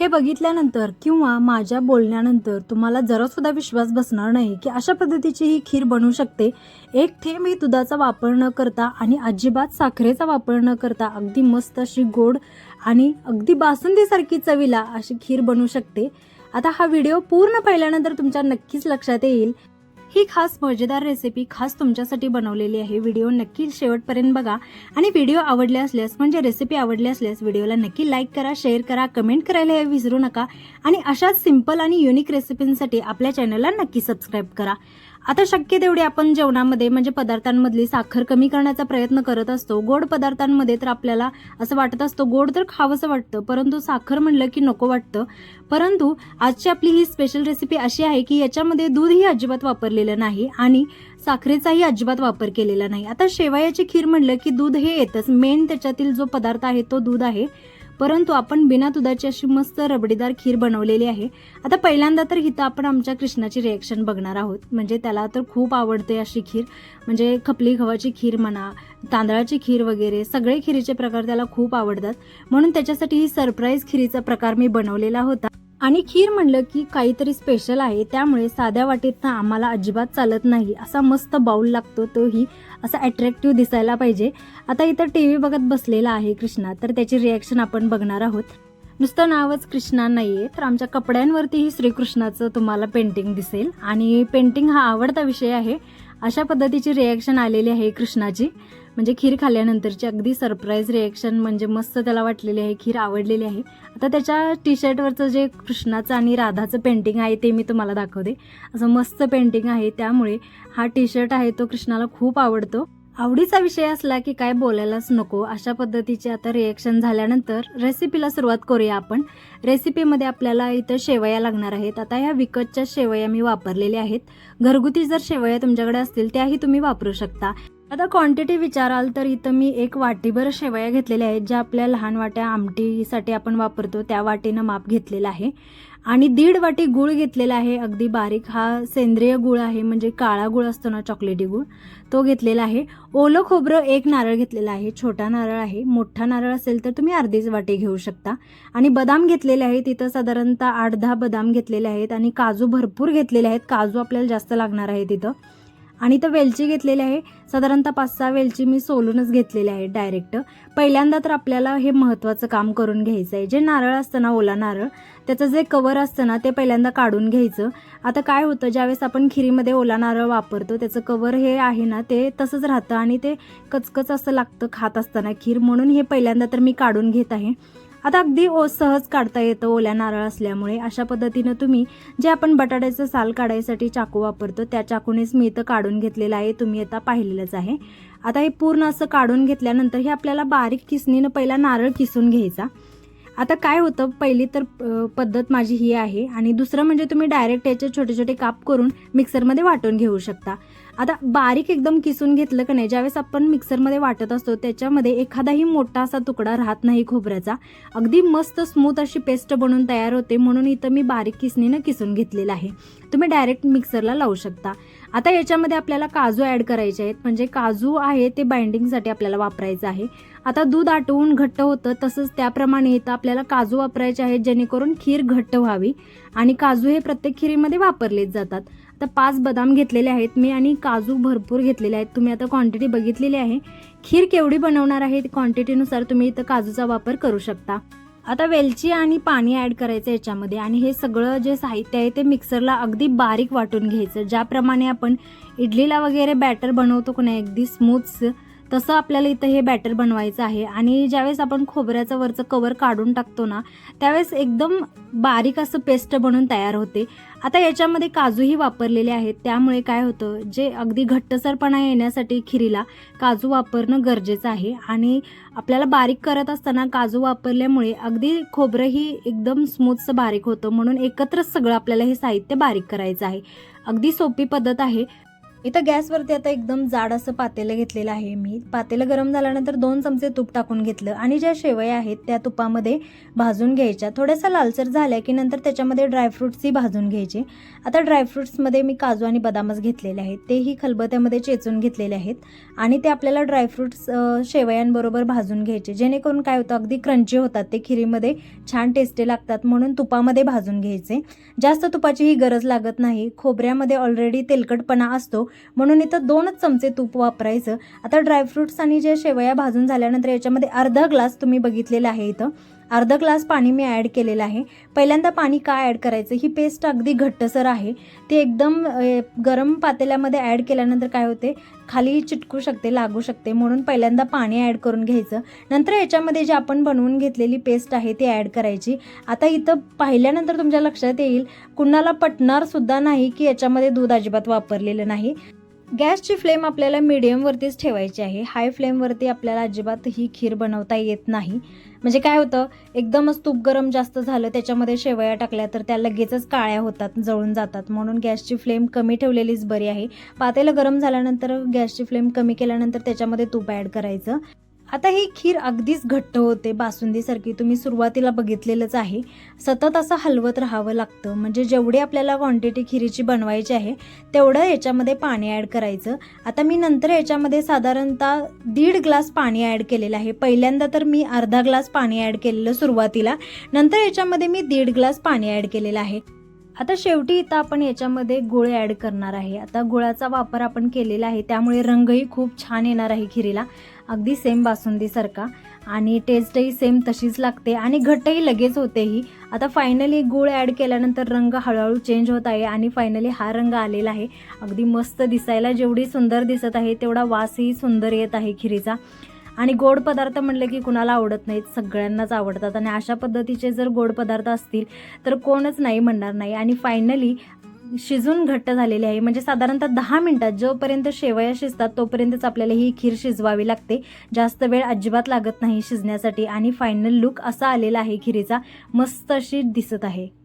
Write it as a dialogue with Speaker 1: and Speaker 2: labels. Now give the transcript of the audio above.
Speaker 1: हे बघितल्यानंतर किंवा माझ्या बोलण्यानंतर तुम्हाला जरासुद्धा विश्वास बसणार नाही की अशा पद्धतीची ही खीर बनू शकते. एक थेंब ही दुधाचा वापर न करता आणि अजिबात साखरेचा वापर न करता अगदी मस्त अशी गोड आणि अगदी बासुंदीसारखी चवीला अशी खीर बनू शकते. आता हा व्हिडिओ पूर्ण पाहिल्यानंतर तुमच्या नक्कीच लक्षात येईल ही खास मजेदार रेसिपी खास तुमच्यासाठी बनवलेली आहे. व्हिडिओ नक्की शेवटपर्यंत बघा. आणि व्हिडिओ आवडले असल्यास म्हणजे रेसिपी आवडली असल्यास व्हिडिओला नक्की लाईक करा शेअर करा कमेंट करायला हे विसरू नका. आणि अशाच सिंपल आणि युनिक रेसिपींसाठी आपल्या चॅनलला नक्की सबस्क्राईब करा. आता शक्य तेवढी आपण जेवणामध्ये म्हणजे पदार्थांमधली साखर कमी करण्याचा प्रयत्न करत असतो. गोड पदार्थांमध्ये तर आपल्याला असं वाटत असतं गोड तर खावंसं वाटतं परंतु साखर म्हणलं की नको वाटतं. परंतु आजची आपली ही स्पेशल रेसिपी अशी आहे की याच्यामध्ये दूधही अजिबात वापरलेलं नाही आणि साखरेचाही अजिबात वापर केलेला नाही. आता शेवयाची खीर म्हणलं की दूध हे येतच. मेन त्याच्यातील जो पदार्थ आहे तो दूध आहे. परंतु आपण बिना दुधाची अशी मस्त रबडीदार खीर बनवलेली आहे. आता पहिल्यांदा तर इथं आपण आमच्या कृष्णाची रिॲक्शन बघणार आहोत. म्हणजे त्याला तर खूप आवडते अशी खीर. म्हणजे खपली गव्हाची खीर म्हणा तांदळाची खीर वगैरे सगळे खिरीचे प्रकार त्याला खूप आवडतात. म्हणून त्याच्यासाठी ही सरप्राईज खिरीचा प्रकार मी बनवलेला होता. आणि खीर म्हणलं की काहीतरी स्पेशल आहे त्यामुळे साध्या वाटीत आम्हाला अजिबात चालत नाही. असा मस्त बाऊल लागतो तोही असा अट्रॅक्टिव्ह दिसायला पाहिजे. आता इथं टी व्ही बघत बसलेला आहे कृष्णा तर त्याची रिॲक्शन आपण बघणार आहोत. नुसतं नावच कृष्णा नाही आहे तर आमच्या कपड्यांवरतीही श्रीकृष्णाचं तुम्हाला पेंटिंग दिसेल. आणि पेंटिंग हा आवडता विषय आहे. अशा पद्धतीची रिॲक्शन आलेली आहे कृष्णाची. म्हणजे खीर खाल्ल्यानंतरची अगदी सरप्राईज रिॲक्शन म्हणजे मस्त त्याला वाटलेली आहे खीर आवडलेली आहे. आता त्याच्या टी शर्टवरचं जे कृष्णाचं आणि राधाचं पेंटिंग आहे ते मी तुम्हाला दाखवते. असं मस्त पेंटिंग आहे त्यामुळे हा टी शर्ट आहे तो कृष्णाला खूप आवडतो. आवडीचा विषय असला की काय बोलायलाच नको. अशा पद्धतीचे आता रिॲक्शन झाल्यानंतर रेसिपीला सुरुवात करूया आपण. रेसिपीमध्ये आपल्याला इथं शेवया लागणार आहेत. आता ह्या विकतच्या शेवया मी वापरलेल्या आहेत. घरगुती जर शेवया तुमच्याकडे असतील त्याही तुम्ही वापरू शकता. आता क्वांटिटी विचाराल तर इथं मी एक वाटीभर शेवया घेतलेल्या आहेत ज्या आपल्या लहान वाट्या आमटीसाठी आपण वापरतो त्या वाटीनं माप घेतलेलं आहे. आणि दीड वाटी गूळ घेतलेला आहे अगदी बारीक. हा सेंद्रिय गूळ आहे म्हणजे काळा गूळ असतो ना चॉकलेटी गूळ तो घेतलेला आहे. ओलं खोबरं एक नारळ घेतलेला आहे छोटा नारळ आहे. मोठा नारळ असेल तर तुम्ही अर्धीच वाटी घेऊ शकता. आणि बदाम घेतलेले आहेत इथं साधारणतः आठ दहा बदाम घेतलेले आहेत. आणि काजू भरपूर घेतलेले आहेत काजू आपल्याला जास्त लागणार आहे तिथं. आणि तर वेलची घेतलेली आहे. साधारणतः पाच सहा वेलची मी सोलूनच घेतलेली आहे डायरेक्ट पहिल्यांदा तर आपल्याला हे महत्त्वाचं काम करून घ्यायचं आहे. जे नारळ असतं ना ओला नारळ त्याचं जे कवर असतं ना ते पहिल्यांदा काढून घ्यायचं. आता काय होतं ज्यावेळेस आपण खिरीमध्ये ओला नारळ वापरतो त्याचं कवर हे आहे ना ते तसंच राहतं आणि ते कचकच असं लागतं खात असताना खीर म्हणून हे पहिल्यांदा तर मी काढून घेत आहे. आता अगदी ओ सहज काढता येतं ओल्या नारळ असल्यामुळे. अशा पद्धतीनं तुम्ही जे आपण बटाट्याचं साल काढायसाठी चाकू वापरतो त्या चाकूनेच मी इथं काढून घेतलेलं आहे. तुम्ही आता पाहिलेलंच आहे. आता हे पूर्ण असं काढून घेतल्यानंतर हे आपल्याला बारीक किसणीनं पहिला नारळ किसून घ्यायचा. आता काय होतं पहिली तर पद्धत माझी ही आहे आणि दुसरं म्हणजे तुम्ही डायरेक्ट याचे छोटे छोटे काप करून मिक्सरमध्ये वाटून घेऊ शकता. आता बारीक एकदम किसून घेतलं का नाही ज्यावेळेस आपण मिक्सरमध्ये वाटत असतो त्याच्यामध्ये एखादाही मोठा असा तुकडा राहत नाही खोबऱ्याचा. अगदी मस्त स्मूथ अशी पेस्ट बनवून तयार होते म्हणून इथं मी बारीक किसणीनं किसून घेतलेलं आहे. तुम्ही डायरेक्ट मिक्सरला लावू शकता. आता याच्यामध्ये आपल्याला काजू ॲड करायचे आहेत म्हणजे काजू आहे ते बाइंडिंगसाठी आपल्याला वापरायचं आहे. आता दूध आटवून घट्ट होतं तसंच त्याप्रमाणे इथं आपल्याला काजू वापरायचे आहेत जेणेकरून खीर घट्ट व्हावी. आणि काजू हे प्रत्येक खीरीमध्ये वापरलेच जातात. आता पाच बदाम घेतलेले आहेत मी आणि काजू भरपूर घेतलेले आहेत. तुम्ही आता क्वांटिटी बघितलेली आहे. खीर केवढी बनवणार आहे क्वांटिटीनुसार तुम्ही इथं काजूचा वापर करू शकता. आता वेलची आणि पाणी ॲड करायचं याच्यामध्ये आणि हे सगळं जे साहित्य आहे ते मिक्सरला अगदी बारीक वाटून घ्यायचं. ज्याप्रमाणे आपण इडलीला वगैरे बॅटर बनवतो की नाही अगदी स्मूथ तसं आपल्याला इथं हे बॅटर बनवायचं आहे. आणि ज्यावेळेस आपण खोबऱ्याचं वरचं कवर काढून टाकतो ना त्यावेळेस एकदम बारीक असं पेस्ट बनून तयार होते. आता याच्यामध्ये काजूही वापरलेले आहेत. त्यामुळे काय होतं जे अगदी घट्टसरपणा येण्यासाठी खिरीला काजू वापरणं गरजेचं आहे. आणि आपल्याला बारीक करत असताना काजू वापरल्यामुळे अगदी खोबरंही एकदम स्मूथचं बारीक होतं. म्हणून एकत्रच सगळं आपल्याला हे साहित्य बारीक करायचं आहे. अगदी सोपी पद्धत आहे. इथं गॅसवरती आता एकदम जाड असं पातेलं घेतलेलं आहे मी. पातेलं गरम झाल्यानंतर दोन चमचे तूप टाकून घेतलं आणि ज्या शेवया आहेत त्या तुपामध्ये भाजून घ्यायच्या. थोड्याशा लालसर झाल्या की नंतर त्याच्यामध्ये ड्रायफ्रुट्सही भाजून घ्यायचे. आता ड्रायफ्रुट्समध्ये मी काजू आणि बदामच घेतलेले आहेत. तेही खलबत्यामध्ये चेचून घेतलेले आहेत. आणि ते आपल्याला ड्रायफ्रुट्स शेवयांबरोबर भाजून घ्यायचे. जेणेकरून काय होतं अगदी क्रंची होतात ते खिरीमध्ये. छान टेस्टी लागतात म्हणून तुपामध्ये भाजून घ्यायचे. जास्त तुपाचीही गरज लागत नाही. खोबऱ्यामध्ये ऑलरेडी तेलकटपणा असतो. म्हणून इथं दोनच चमचे तूप वापरायचं. आता ड्रायफ्रुट्स आणि जे शेवया भाजून झाल्यानंतर याच्यामध्ये अर्धा ग्लास तुम्ही बघितलेला आहे इथं. अर्धा ग्लास पाणी मी ॲड केलेलं आहे. पहिल्यांदा पाणी का ॲड करायचं? ही पेस्ट अगदी घट्टसर आहे. ती एकदम गरम पातेल्यामध्ये ॲड केल्यानंतर काय होते? खाली चिटकू शकते लागू शकते. म्हणून पहिल्यांदा पाणी ॲड करून घ्यायचं. नंतर याच्यामध्ये जी आपण बनवून घेतलेली पेस्ट आहे ती ॲड करायची. आता इथं पाहिल्यानंतर तुमच्या लक्षात येईल कुणाला पटणारसुद्धा नाही की याच्यामध्ये दूध अजिबात वापरलेलं नाही. गॅसची फ्लेम आपल्याला मिडियमवरतीच ठेवायची आहे. हाय फ्लेमवरती आपल्याला अजिबात ही खीर बनवता येत नाही. म्हणजे काय होतं एकदमच तूप गरम जास्त झालं त्याच्यामध्ये शेवया टाकल्या तर त्या लगेचच काळ्या होतात जळून जातात. म्हणून गॅसची फ्लेम कमी ठेवलेलीच बरी आहे. पातेलं गरम झाल्यानंतर गॅसची फ्लेम कमी केल्यानंतर त्याच्यामध्ये तूप ॲड करायचं. आता ही खीर अगदीच घट्ट होते. बासुंदीसारखी तुम्ही सुरुवातीला बघितलेलंच आहे. सतत असं हलवत राहावं लागतं. म्हणजे जेवढी आपल्याला क्वांटिटी खिरीची बनवायची आहे तेवढं याच्यामध्ये पाणी ॲड करायचं. आता मी नंतर याच्यामध्ये साधारणतः दीड ग्लास पाणी ॲड केलेलं आहे. पहिल्यांदा तर मी अर्धा ग्लास पाणी ॲड केलेलं सुरुवातीला. नंतर याच्यामध्ये मी दीड ग्लास पाणी ॲड केलेलं आहे. आता शेवटी इथं आपण याच्यामध्ये गुळ ॲड करणार आहे. आता गुळाचा वापर आपण केलेला आहे त्यामुळे रंगही खूप छान येणार आहे खिरीला. अगदी सेम बासुंदीसारखा. आणि टेस्टही सेम तशीच लागते. आणि घट्टही लगेच होतेही आता फायनली गूळ ॲड केल्यानंतर रंग हळूहळू चेंज होत आहे आणि फायनली हा रंग आलेला आहे. अगदी मस्त दिसायला जेवढी सुंदर दिसत आहे तेवढा वासही सुंदर येत आहे खिरीचा. आणि गोड पदार्थ म्हणले की कुणाला आवडत नाहीत सगळ्यांनाच आवडतात. आणि अशा पद्धतीचे जर गोड पदार्थ असतील तर कोणच नाही म्हणणार नाही. आणि फायनली शिजून घट्ट झालेली आहे. म्हणजे साधारणतः दहा मिनिटात जोपर्यंत शेवया शिजतात तोपर्यंतच आपल्याला ही खीर शिजवावी लागते. जास्त वेळ अजिबात लागत नाही शिजण्यासाठी. आणि फायनल लुक असा आलेला आहे खिरीचा. मस्त अशी दिसत आहे.